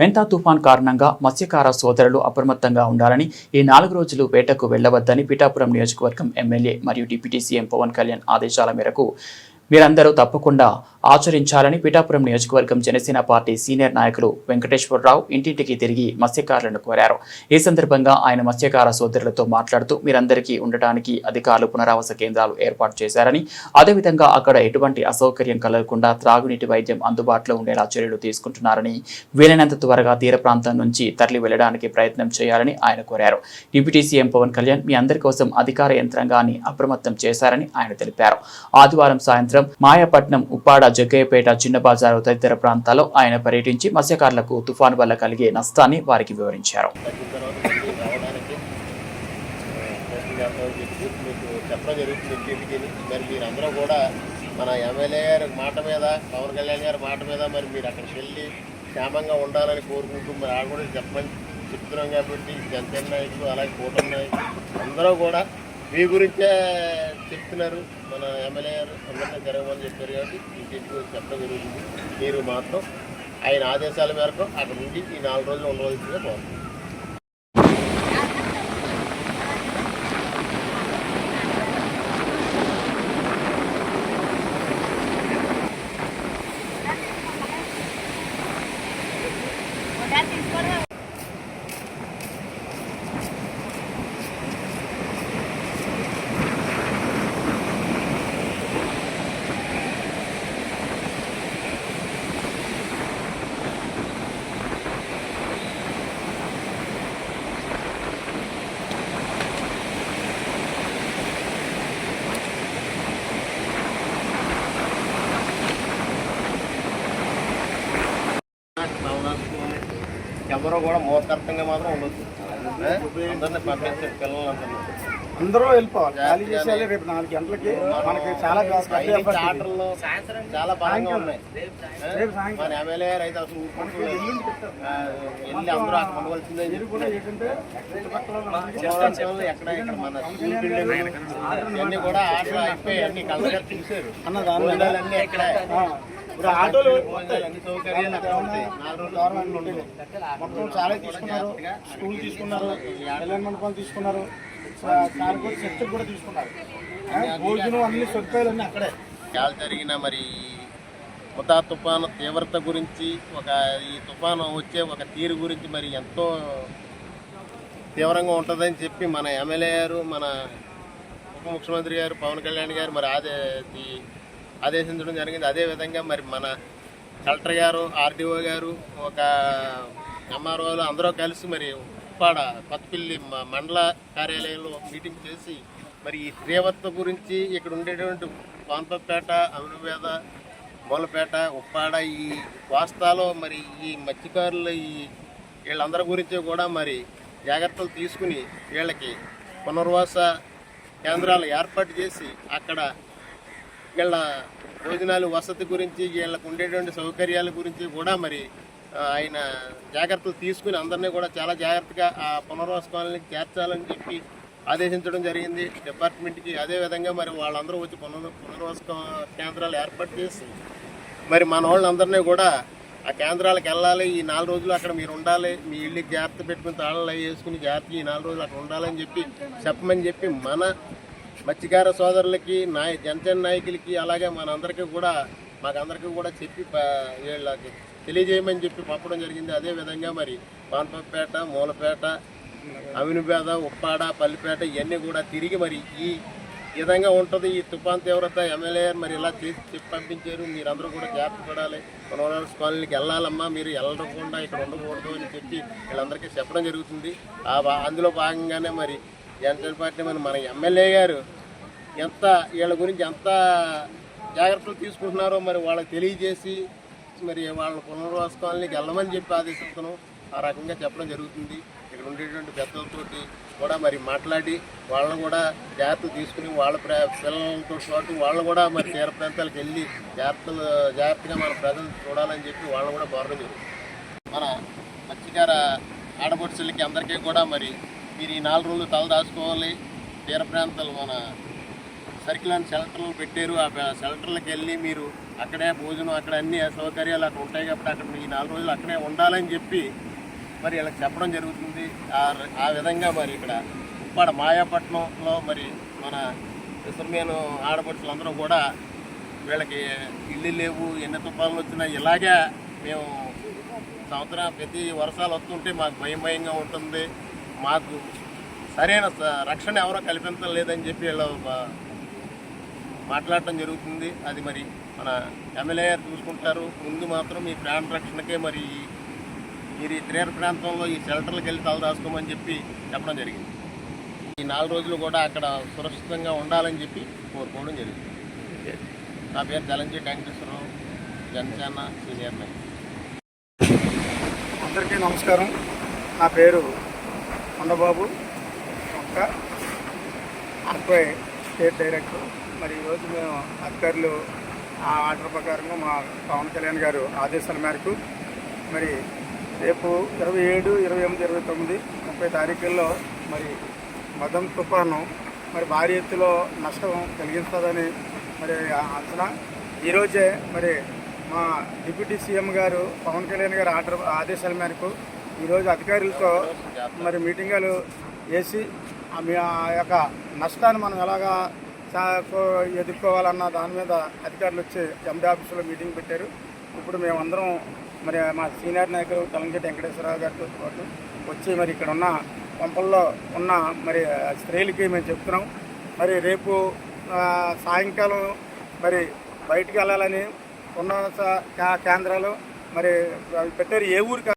మెంతా తుఫాన్ కారణంగా మత్స్యకార సోదరులు అప్రమత్తంగా ఉండాలని ఈ నాలుగు రోజులు వేటకు వెళ్ళవద్దని పిఠాపురం నియోజకవర్గం ఎమ్మెల్యే మరియు డిప్యూటీ సీఎం పవన్ కళ్యాణ్ ఆదేశాల మేరకు మీరందరూ తప్పకుండా ఆచరించాలని పిఠాపురం నియోజకవర్గం జనసేన పార్టీ సీనియర్ నాయకులు వెంకటేశ్వరరావు ఇంటింటికి తిరిగి మత్స్యకారులను కోరారు. ఈ సందర్భంగా ఆయన మత్స్యకార సోదరులతో మాట్లాడుతూ మీరందరికీ ఉండటానికి అధికారులు పునరావాస కేంద్రాలు ఏర్పాటు చేశారని అదేవిధంగా అక్కడ ఎటువంటి అసౌకర్యం కలగకుండా త్రాగునీటి వైద్యం అందుబాటులో ఉండేలా చర్యలు తీసుకుంటున్నారని వీలైనంత త్వరగా తీర ప్రాంతం నుంచి తరలి వెళ్ళడానికి ప్రయత్నం చేయాలని ఆయన కోరారు. డిప్యూటీ సీఎం పవన్ కళ్యాణ్ మీ అందరి కోసం అధికార యంత్రాంగాన్ని అప్రమత్తం చేశారని ఆయన తెలిపారు. ఆదివారం సాయంత్రం మాయాపట్నం ఉప్పాడ జగ్గయ్యపేట చిన్నబజారు తదితర ప్రాంతాల్లో ఆయన పర్యటించి మత్స్యకారులకు తుఫాను వల్ల కలిగే నష్టాన్ని వారికి వివరించారు. చెప్పడం జరుగుతుంది కూడా మన ఎమ్మెల్యే గారి మాట మీద పవన్ కళ్యాణ్ గారి మాట మీద మరి మీరు అక్కడికి వెళ్ళి క్షేమంగా ఉండాలని కోరుకుంటూ మరి ఆ కూడా చెప్పమని చెప్తున్నాం కాబట్టి జనసేన నాయకులు అలాగే కూటమి నాయకులు అందరూ కూడా మీ గురించే చెప్తున్నారు. మన ఎమ్మెల్యే గారు అందరినీ జరగమని చెప్పారు కాబట్టి మీ వచ్చి చెప్పడం జరుగుతుంది. మీరు మాత్రం ఆయన ఆదేశాల మేరకు అక్కడ నుండి ఈ నాలుగు రోజులు ఉండవలసిందిగా బాగుంటుంది ఎవరో కూడా మోసకర్తంగా మాత్రం ఉండొచ్చు? అందరినీ పిల్లలందరినీ అందరూ వెళ్ళిపోవాలి. ఖాళీ చేసేయాలి రేపు నాలుగు గంటలకి. మనకి చాలా. ఆటల్లో చాలా బలంగా ఉన్నాయి. మన ఎమ్మెల్యే గారు అయితే అసలు వెళ్ళి అందరూ అక్కడ ఉండవలసిందే. ఎక్కడ ఇక్కడ మన స్కూల్ బిల్డింగ్ కూడా ఆటలు అయిపోయి అన్ని కళ్ళగా చూసారు అన్న దాని ఎక్కడ? ఇప్పుడు ఆటోలు భోజనాలు అన్ని సౌకర్యాలు అక్కడ ఉంటాయి. నాలుగు రోజులు గవర్నమెంట్ ఉండేది. మొత్తం చాలా తీసుకున్నారు స్కూల్ తీసుకున్నారు కళ్యాణ మండపం తీసుకున్నారు కార్పొరేట్ సెక్టర్ కూడా తీసుకున్నారు. భోజనం అన్ని సదుపాయాలు అన్ని అక్కడే. గాలి జరిగిన మరి ఉదా తుఫాను తీవ్రత గురించి ఒక ఈ తుఫాను వచ్చే ఒక తీరు గురించి మరి ఎంతో తీవ్రంగా ఉంటుందని చెప్పి మన ఎమ్మెల్యే గారు మన ఉప ముఖ్యమంత్రి గారు పవన్ కళ్యాణ్ గారు మరి ఆదే ఈ ఆదేశించడం జరిగింది. అదేవిధంగా మరి మన కలెక్టర్ గారు ఆర్డీఓ గారు ఒక ఎంఆర్ఓలు అందరూ కలిసి మరి ఉప్పాడ కొత్తపల్లి మ- మండల కార్యాలయంలో మీటింగ్ చేసి మరి ఈ తీవ్రత గురించి ఇక్కడ ఉండేటువంటి పాన్పపేట అమీర్పేట మూలపేట ఉప్పాడ ఈ వాస్తాలో మరి ఈ మత్స్యకారులు ఈ వీళ్ళందరి గురించి కూడా మరి జాగ్రత్తలు తీసుకుని వీళ్ళకి పునర్వాస కేంద్రాలు ఏర్పాటు చేసి అక్కడ వీళ్ళ భోజనాలు వసతి గురించి వీళ్ళకు ఉండేటువంటి సౌకర్యాల గురించి కూడా మరి ఆయన జాగ్రత్తలు తీసుకుని అందరినీ కూడా చాలా జాగ్రత్తగా ఆ పునర్వాస కాలనీకి చేర్చాలని చెప్పి ఆదేశించడం జరిగింది. డిపార్ట్మెంట్కి అదేవిధంగా మరి వాళ్ళందరూ వచ్చి పునర్ పునర్వాస కేంద్రాలు ఏర్పాటు చేసి మరి మన వాళ్ళందరినీ కూడా ఆ కేంద్రాలకు వెళ్ళాలి. ఈ నాలుగు రోజులు అక్కడ మీరు ఉండాలి. మీ ఇళ్ళకి జాగ్రత్త పెట్టుకుని తాళాలు వేసుకుని జాగ్రత్త ఈ నాలుగు రోజులు అక్కడ ఉండాలని చెప్పి చెప్పమని చెప్పి మన మత్స్యకార సోదరులకి నాయ జనసేన నాయకులకి అలాగే మనందరికీ కూడా మాకందరికీ కూడా చెప్పి వీళ్ళకి తెలియజేయమని చెప్పి పంపడం జరిగింది. అదే విధంగా మరి పాన్పేట మూలపేట అవినిపేట ఉప్పాడ పల్లిపేట ఇవన్నీ కూడా తిరిగి మరి ఈ విధంగా ఉంటుంది. ఈ తుఫాన్ తీవ్రత ఎమ్మెల్యే మరి ఇలా చేసి చెప్పి పంపించారు. మీరందరూ కూడా జాగ్రత్త పడాలి. కొనవరాల్స్ కాలనీకి వెళ్ళాలమ్మా మీరు వెళ్ళకుండా ఇక్కడ ఉండకూడదు అని చెప్పి వీళ్ళందరికీ చెప్పడం జరుగుతుంది. ఆ అందులో భాగంగానే మరి జనసేన పార్టీ మరి మన ఎమ్మెల్యే గారు ఎంత వీళ్ళ గురించి ఎంత జాగ్రత్తలు తీసుకుంటున్నారో మరి వాళ్ళకి తెలియజేసి మరి వాళ్ళ పునర్వాస కాలనీకి వెళ్ళమని చెప్పి ఆదేశిస్తున్నాం. ఆ రకంగా చెప్పడం జరుగుతుంది. ఇక్కడ ఉండేటువంటి పెద్దలతోటి కూడా మరి మాట్లాడి వాళ్ళని కూడా జాగ్రత్తలు తీసుకుని వాళ్ళ పిల్లలతో పాటు వాళ్ళు కూడా మరి తీర ప్రాంతాలకు వెళ్ళి జాగ్రత్తలు జాగ్రత్తగా మన ప్రజలు చూడాలని చెప్పి వాళ్ళని కూడా కోరడం జరుగుతుంది. మన మత్స్యకార ఆడపడుచులకి అందరికీ కూడా మరి మీరు ఈ నాలుగు రోజులు తల దాచుకోవాలి. తీర ప్రాంతాలు మన సర్కిల్ అండ్ షెల్టర్లు పెట్టారు. ఆ షెల్టర్లకు వెళ్ళి మీరు అక్కడే భోజనం అక్కడ అన్ని సౌకర్యాలు అక్కడ ఉంటాయి కాబట్టి అక్కడ ఈ నాలుగు రోజులు అక్కడే ఉండాలని చెప్పి మరి వీళ్ళకి చెప్పడం జరుగుతుంది. ఆ ఆ విధంగా మరి ఇక్కడ ఉప్పాడ మాయాపట్నంలో మరి మన విశ్రమేను ఆడపడుచులందరూ కూడా వీళ్ళకి ఇల్లు లేవు ఎన్ని తుఫాన్లు వచ్చినా ఇలాగే మేము సంవత్సరం ప్రతి వర్షాలు వస్తుంటే మాకు భయం భయంగా ఉంటుంది. మాకు సరైన స- రక్షణ ఎవరో కల్పించడం లేదని చెప్పి వీళ్ళు మాట్లాడటం జరుగుతుంది. అది మరి మన ఎమ్మెల్యే గారు చూసుకుంటారు. ముందు మాత్రం ఈ ప్రాణ రక్షణకే మరి మీరు ఈ తీర ప్రాంతంలో ఈ షెల్టర్లకు వెళ్ళి తలదాచుకోమని చెప్పి చెప్పడం జరిగింది. ఈ నాలుగు రోజులు కూడా అక్కడ సురక్షితంగా ఉండాలని చెప్పి కోరుకోవడం జరిగింది. నా పేరు జలంజీ వెంకటేశ్వరరావు జనసేన సీనియర్ నాయకుడు అందరికీ నమస్కారం. నా పేరు కొండబాబు ఒక్క అక్వై స్టేట్ డైరెక్టర్. మరి ఈరోజు మేము అధికారులు ఆ ఆర్డర్ ప్రకారంగా మా పవన్ కళ్యాణ్ గారు ఆదేశాల మేరకు మరి రేపు ఇరవై ఏడు ఇరవై ఎనిమిది ఇరవై తొమ్మిది ముప్పై తారీఖుల్లో మరి మదం తుఫాను మరి భారీ ఎత్తులో నష్టం కలిగిస్తుందని మరి ఆ అంచనా. ఈరోజే మరి మా డిప్యూటీ సీఎం గారు పవన్ కళ్యాణ్ గారి ఆర్డర్ ఆదేశాల మేరకు ఈరోజు అధికారులతో మరి మీటింగులు వేసి ఆ యొక్క నష్టాన్ని మనం ఎలాగా ఎదుర్కోవాలన్న దాని మీద అధికారులు వచ్చి ఎండి ఆఫీసులో మీటింగ్ పెట్టారు. ఇప్పుడు మేమందరం మరి మా సీనియర్ నాయకులు తలంగేటి వెంకటేశ్వరరావు గారితో పాటు వచ్చి మరి ఇక్కడ ఉన్న పంపల్లో ఉన్న మరి స్త్రీలకి మేము చెప్తున్నాం. మరి రేపు సాయంకాలం మరి బయటికి వెళ్ళాలని ఉన్న కేంద్రాలు మరి అవి పెట్టారు. ఏ ఊరికి